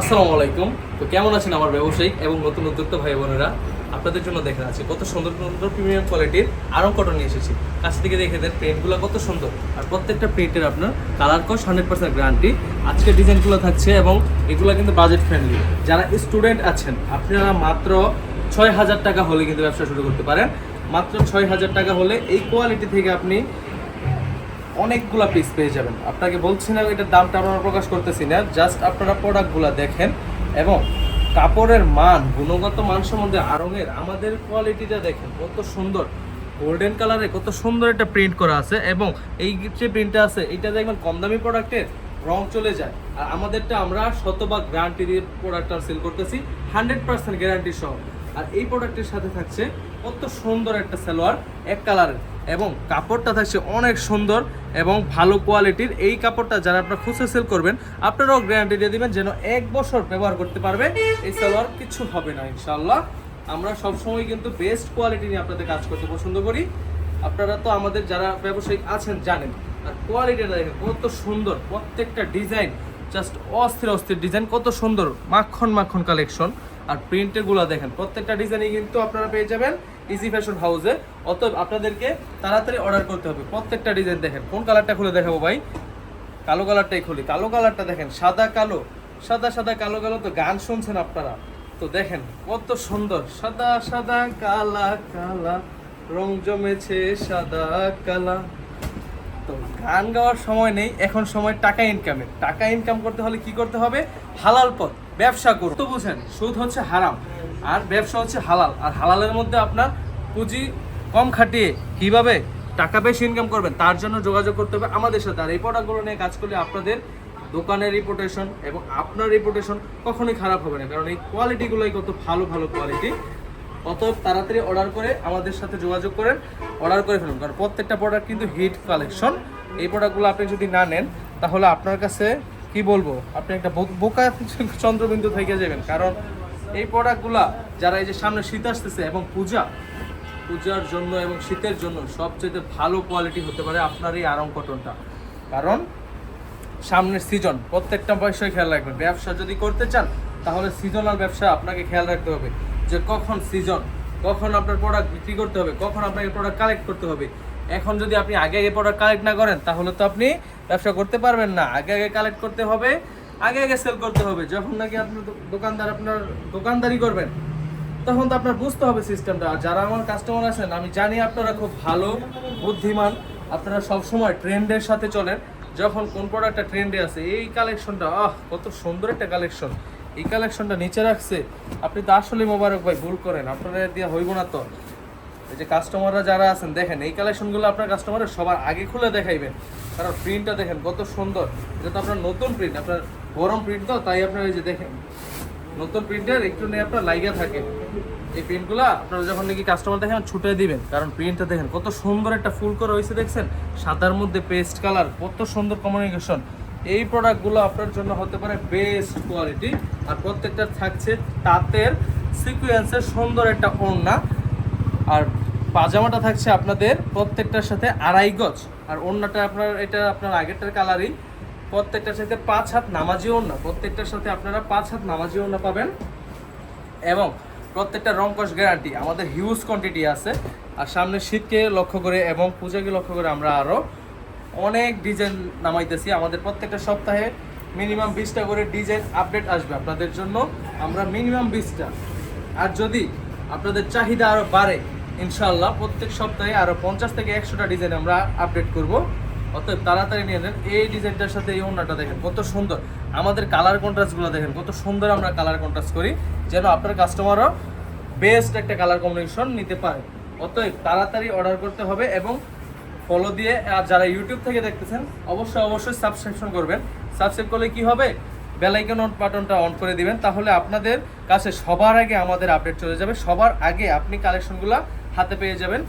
আসসালামু আলাইকুম। তো কেমন আছেন আমার ব্যবসায়িক এবং নতুন উদ্যোক্তা ভাই বোনেরা? আপনাদের জন্য দেখা আছে কত সুন্দর সুন্দর প্রিমিয়াম কোয়ালিটির আরং কটন নিয়ে এসেছি। কাছ থেকে দেখে দেন প্রিন্টগুলো কত সুন্দর। আর প্রত্যেকটা প্রিন্টের আপনার কালার কস হান্ড্রেড পার্সেন্ট গ্যারান্টি আজকে ডিজাইনগুলো থাকছে এবং এগুলো কিন্তু বাজেট ফ্রেন্ডলি যারা স্টুডেন্ট আছেন, আপনারা মাত্র ছয় হাজার টাকা হলে কিন্তু ব্যবসা শুরু করতে পারেন। মাত্র ছয় হাজার টাকা হলে এই কোয়ালিটি থেকে আপনি অনেকগুলা পিস পেয়ে যাবেন। আপনাকে বলছি না এটার দামটা আমরা প্রকাশ করতেছি না জাস্ট আপনারা প্রোডাক্টগুলো দেখেন এবং কাপড়ের মান, গুণগত মান সম্বন্ধে আরঙের আমাদের কোয়ালিটিটা দেখেন, কত সুন্দর। গোল্ডেন কালারে কত সুন্দর একটা প্রিন্ট করা আছে এবং এই যে প্রিন্টটা আছে, এটা দেখবেন কম দামি প্রোডাক্টের রং চলে যায়। আর আমাদেরটা আমরা শতভাগ গ্যারান্টি দিয়ে প্রোডাক্টটা সেল করতেছি হান্ড্রেড পার্সেন্ট গ্যারান্টি সহ। আর এই প্রোডাক্টের সাথে থাকছে কত সুন্দর একটা সালোয়ার, এক কালারের এবং কাপড়টা থাকছে অনেক সুন্দর এবং ভালো কোয়ালিটির। এই কাপড়টা যারা আপনারা খুচরা সেল করবেন, আপনারাও গ্যারান্টি দিয়ে দিবেন যেন এক বছর ব্যবহার করতে পারবে। এই সালোয়ার কিছু হবে না ইনশাল্লাহ আমরা সবসময় কিন্তু বেস্ট কোয়ালিটি নিয়ে আপনাদের কাজ করতে পছন্দ করি। আপনারা তো আমাদের যারা ব্যবসায়িক আছেন জানেন, আর কোয়ালিটিটা দেখেন কত সুন্দর, প্রত্যেকটা ডিজাইন জাস্ট অস্থির অস্থির ডিজাইন কত সুন্দর মাখন মাখন কালেকশন আর প্রিন্টেরগুলো দেখেন, প্রত্যেকটা ডিজাইনই কিন্তু আপনারা পেয়ে যাবেন। ইজি ফ্যাশন হাউসে অতএব আপনাদেরকে তাড়াতাড়ি অর্ডার করতে হবে। প্রত্যেকটা ডিজাইন দেখেন। কোন কালারটা খুলে দেখাবো ভাই? কালো কালারটাই খুলি। কালো কালারটা দেখেন, সাদা কালো। সাদা সাদা, কালো কালো তো গান শুনছেন আপনারা। তো দেখেন, কত সুন্দর। সাদা সাদা, কালা কালা। রং জমেছে সাদা, কালা। তো গান গাওয়ার সময় নেই, এখন সময় টাকা ইনকামের টাকা ইনকাম করতে হলে কি করতে হবে? হালাল পথ, ব্যবসা করুন তো বুঝেন, সুদ হচ্ছে হারাম। আর ব্যবসা হচ্ছে হালাল। আর হালালের মধ্যে আপনার পুঁজি কম খাটিয়ে কীভাবে টাকা বেশি ইনকাম করবেন, তার জন্য যোগাযোগ করতে হবে আমাদের সাথে। আর এই প্রোডাক্টগুলো নিয়ে কাজ করলে আপনাদের দোকানের রিপুটেশন এবং আপনার রিপুটেশন কখনোই খারাপ হবে না। কারণ এই কোয়ালিটিগুলোই কত ভালো ভালো কোয়ালিটি অতএব তাড়াতাড়ি অর্ডার করে আমাদের সাথে যোগাযোগ করেন অর্ডার করে ফেলুন। কারণ প্রত্যেকটা প্রোডাক্ট কিন্তু হিট কালেকশন এই প্রোডাক্টগুলো আপনি যদি না নেন, তাহলে আপনার কাছে কি বলব? আপনি একটা বোকা চন্দ্রবিন্দু থেকে যাবেন। কারণ এই প্রোডাক্টগুলা যারা এই যে সামনে শীত আসতেছে এবং পূজা, পূজার জন্য এবং শীতের জন্য সবচেয়ে ভালো কোয়ালিটি হতে পারে আপনার এই আরং কটনটা। কারণ সামনের সিজন প্রত্যেকটা বয়সে খেয়াল রাখবেন। ব্যবসা যদি করতে চান, তাহলে সিজনাল ব্যবসা আপনাকে খেয়াল রাখতে হবে। যে কখন সিজন কখন আপনার প্রোডাক্ট বিক্রি করতে হবে, কখন আপনাকে প্রোডাক্ট কালেক্ট করতে হবে। এখন যদি আপনি আগে আগে প্রোডাক্ট কালেক্ট না করেন, তাহলে তো আপনি ব্যবসা করতে পারবেন না। আগে আগে কালেক্ট করতে হবে আগে আগে সেল করতে হবে। যখন নাকি আপনার দোকানদার আপনার দোকানদারি করবেন, তখন তো আপনার বুঝতে হবে সিস্টেমটা আর যারা আমার কাস্টমার আছেন, আমি জানি আপনারা খুব ভালো, বুদ্ধিমান। আপনারা সবসময় ট্রেন্ডের সাথে চলেন। যখন কোন প্রোডাক্টটা ট্রেন্ডে আছে, এই কালেকশনটা আহ, কত সুন্দর একটা কালেকশন এই কালেকশনটা নিচে রাখছে। আপনি তো আসলে মোবারক ভাই, ভুল করেন। আপনারা দিয়ে হইব না তো। এই যে কাস্টমাররা যারা আছেন, দেখেন, এই কালেকশনগুলো আপনার কাস্টমারের সবার আগে খুলে দেখাইবেন। কারণ প্রিন্টটা দেখেন কত সুন্দর। এটা তো আপনার নতুন প্রিন্ট আপনার গরম প্রিন্ট তো তাই আপনার এই যে দেখেন, নতুন প্রিন্টের একটু নিয়ে আপনার লাইগা থাকে। এই প্রিন্টগুলো আপনারা যখন নাকি কাস্টমার দেখেন ছুটে দিবেন। কারণ প্রিন্টটা দেখেন, কত সুন্দর একটা ফুল করে হয়েছে, দেখছেন? সাদার মধ্যে পেস্ট কালার কত সুন্দর কমিউনিকেশন এই প্রোডাক্টগুলো আপনার জন্য হতে পারে বেস্ট কোয়ালিটি আর প্রত্যেকটা থাকছে তাঁতের সিকুয়েন্সের সুন্দর একটা ওড়না। আর পাজামাটা থাকছে আপনাদের প্রত্যেকটার সাথে আড়াই গজ। আর ওড়নাটা আপনার, এটা আপনার আগেরটার কালারই প্রত্যেকটার সাথে পাঁচ হাত নামাজি ওড়না প্রত্যেকটার সাথে আপনারা পাঁচ হাত নামাজি ওড়না পাবেন। এবং প্রত্যেকটা রংকশ গ্যারান্টি, আমাদের হিউজ কোয়ান্টিটি আছে। আর সামনে শীতকে লক্ষ্য করে এবং পূজাকে লক্ষ্য করে আমরা আরও অনেক ডিজাইন নামাইতেছি। আমাদের প্রত্যেকটা সপ্তাহে মিনিমাম বিশটা করে ডিজাইন আপডেট আসবে আপনাদের জন্য। আমরা মিনিমাম বিশটা। আর যদি আপনাদের চাহিদা আরও বাড়ে ইনশাল্লাহ প্রত্যেক সপ্তাহে আরও পঞ্চাশ থেকে একশোটা ডিজাইন আমরা আপডেট করব। অতএব তাড়াতাড়ি নিয়ে নেন। এই ডিজাইনটার সাথে এই ওড়নাটা দেখেন, কত সুন্দর। আমাদের কালার কন্ট্রাস্টগুলো দেখেন, কত সুন্দর আমরা কালার কন্ট্রাস্ট করি, যেন আপনার কাস্টমারও বেস্ট একটা কালার কম্বিনেশন নিতে পারে। অতএব তাড়াতাড়ি অর্ডার করতে হবে এবং ফলো দিয়ে, আর যারা ইউটিউব থেকে দেখতেছেন, অবশ্যই অবশ্যই সাবস্ক্রিপশন করবেন। সাবস্ক্রাইব করলে কি হবে? বেলাইকন অন বাটনটা অন করে দিবেন, তাহলে আপনাদের কাছে সবার আগে আমাদের আপডেট চলে যাবে। সবার আগে আপনি কালেকশনগুলো হাতে পেয়ে যাবেন।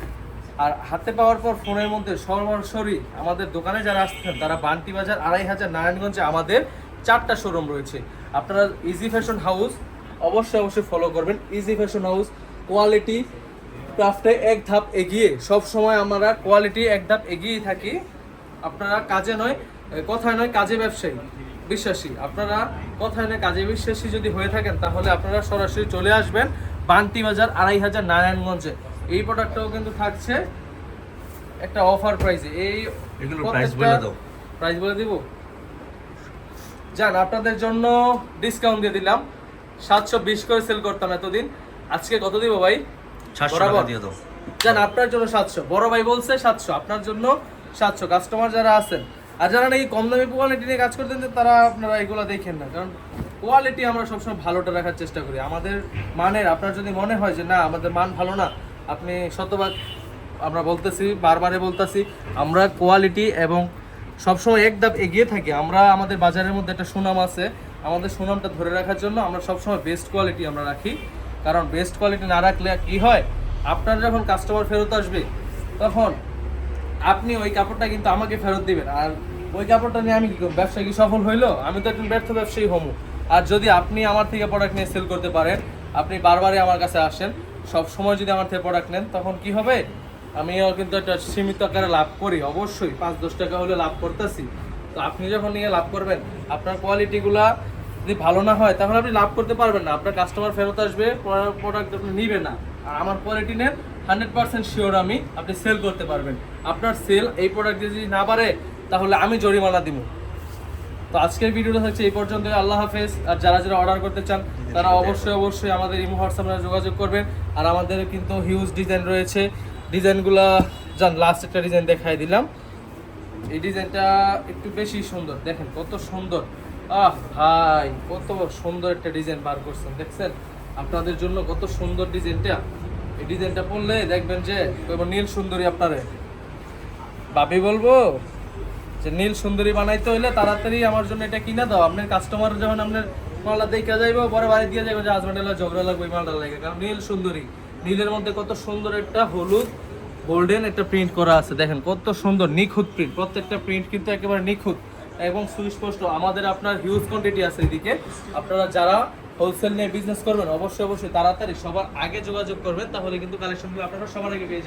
আর হাতে পাওয়ার পর ফোনের মধ্যে সরাসরি আমাদের দোকানে যারা আসছেন, তারা বান্টি বাজার, আড়াই হাজার নারায়ণগঞ্জে আমাদের চারটা শোরুম রয়েছে। আপনারা ইজি ফ্যাশন হাউস অবশ্যই অবশ্যই ফলো করবেন। ইজি ফ্যাশন হাউস কোয়ালিটি ক্রাফটে এক ধাপ এগিয়ে, সব সময় আমরা কোয়ালিটি এক ধাপ এগিয়েই থাকি। আপনারা কাজে নয় কথায় নয়, কাজে ব্যবসায়ী, বিশ্বাসী। আপনারা কথায় নয়, কাজে বিশ্বাসী যদি হয়ে থাকেন, তাহলে আপনারা সরাসরি চলে আসবেন বান্টি বাজার, আড়াই হাজার নারায়ণগঞ্জে। এই প্রোডাক্টটাও কিন্তু থাকছে। একটা অফার প্রাইসে এই এগুলোর price বলে দাও। প্রাইস বলে দিব? যান আপনাদের জন্য ডিসকাউন্ট দিয়ে দিলাম। সাতশো বিশ করে সেল করতাম এতদিন। আজকে কত দিব ভাই? বরাবর? দিয়ে দাও। যান আপনার জন্য সাতশো। বড় ভাই বলছে সাতশো। আপনার জন্য সাতশো। কাস্টমার যারা আছেন আর যারা নাকি কম দামি কোয়ালিটি নিয়ে কাজ করতেন তারা আপনারা এগুলো দেখেন না। কারণ কোয়ালিটি আমরা সবসময় ভালোটা রাখার চেষ্টা করি। আমাদের মানের আপনার যদি মনে হয় যে না আমাদের মান ভালো না আপনি শতভাগ আমরা বলতেছি, বারবারে বলতেছি, আমরা কোয়ালিটি এবং সবসময় এক ধাপ এগিয়ে থাকি। আমরা আমাদের বাজারের মধ্যে একটা সুনাম আছে। আমাদের সুনামটা ধরে রাখার জন্য আমরা সবসময় বেস্ট কোয়ালিটি আমরা রাখি। কারণ বেস্ট কোয়ালিটি না রাখলে কি হয়? আপনার যখন কাস্টমার ফেরত আসবে, তখন আপনি ওই কাপড়টা কিন্তু আমাকে ফেরত দিবেন। আর ওই কাপড়টা নিয়ে আমি কি করব? ব্যবসা কি সফল হইল? আমি তো একজন ব্যর্থ ব্যবসায়ী হমু। আর যদি আপনি আমার থেকে প্রোডাক্ট নিয়ে সেল করতে পারেন, আপনি বারবারই আমার কাছে আসেন। সব সময় যদি আমার থেকে প্রোডাক্ট নেন, তখন কি হবে? আমিও কিন্তু একটা সীমিত আকারে লাভ করি, অবশ্যই। পাঁচ দশ টাকা হলে লাভ করতেছি। তো আপনি যখন নিয়ে লাভ করবেন, আপনার কোয়ালিটিগুলা যদি ভালো না হয়, তাহলে আপনি লাভ করতে পারবেন না। আপনার কাস্টমার ফেরত আসবে প্রোডাক্ট আপনি নিবে না। আর আমার কোয়ালিটি নেন হান্ড্রেড পার্সেন্ট শিওর আমি আপনি সেল করতে পারবেন। আপনার সেল এই প্রোডাক্ট যদি না পারে তাহলে আমি জরিমানা দিব। তো আজকের ভিডিওটা হচ্ছে এই পর্যন্ত আল্লাহ হাফেজ। আর যারা যারা অর্ডার করতে চান, তারা অবশ্যই অবশ্যই আমাদের ইমো হোয়াটসঅ্যাপে যোগাযোগ করবেন। আর আমাদের কিন্তু হিউজ ডিজাইন রয়েছে। ডিজাইনগুলা যান লাস্ট একটা ডিজাইন দেখাই দিলাম। এই ডিজাইনটা একটু বেশি সুন্দর। দেখেন কত সুন্দর। আহ, ভাই, কত সুন্দর একটা ডিজাইন বার করছেন, দেখছেন? আপনাদের জন্য কত সুন্দর ডিজাইনটা। এই ডিজাইনটা পড়লে দেখবেন যে নীল সুন্দরী আপনারে। ভাবি বলব? যে নীল সুন্দরী বানাইতে হইলে তাড়াতাড়ি আমার জন্য এটা কিনে দাও। আপনার কাস্টমার যখন আপনার মালটা দেখা যাইবো, পরে বাড়ি দিয়ে যাবে যে হাজব্যান্ড এলা ঝগড়া লাগবে মালটা লাগে। কারণ নীল সুন্দরী, নীলের মধ্যে কত সুন্দর একটা হলুদ গোল্ডেন একটা প্রিন্ট করা আছে। দেখেন কত সুন্দর নিখুঁত প্রিন্ট প্রত্যেকটা প্রিন্ট কিন্তু একেবারে নিখুঁত এবং সুস্পষ্ট। আমাদের আপনার হিউজ কোয়ান্টিটি আছে এদিকে। আপনারা যারা হোলসেল নিয়ে বিজনেস করবেন, অবশ্যই অবশ্যই তাড়াতাড়ি সবার আগে যোগাযোগ করবেন, তাহলে কিন্তু কালেকশনগুলো আপনারা সবার আগে পেয়ে।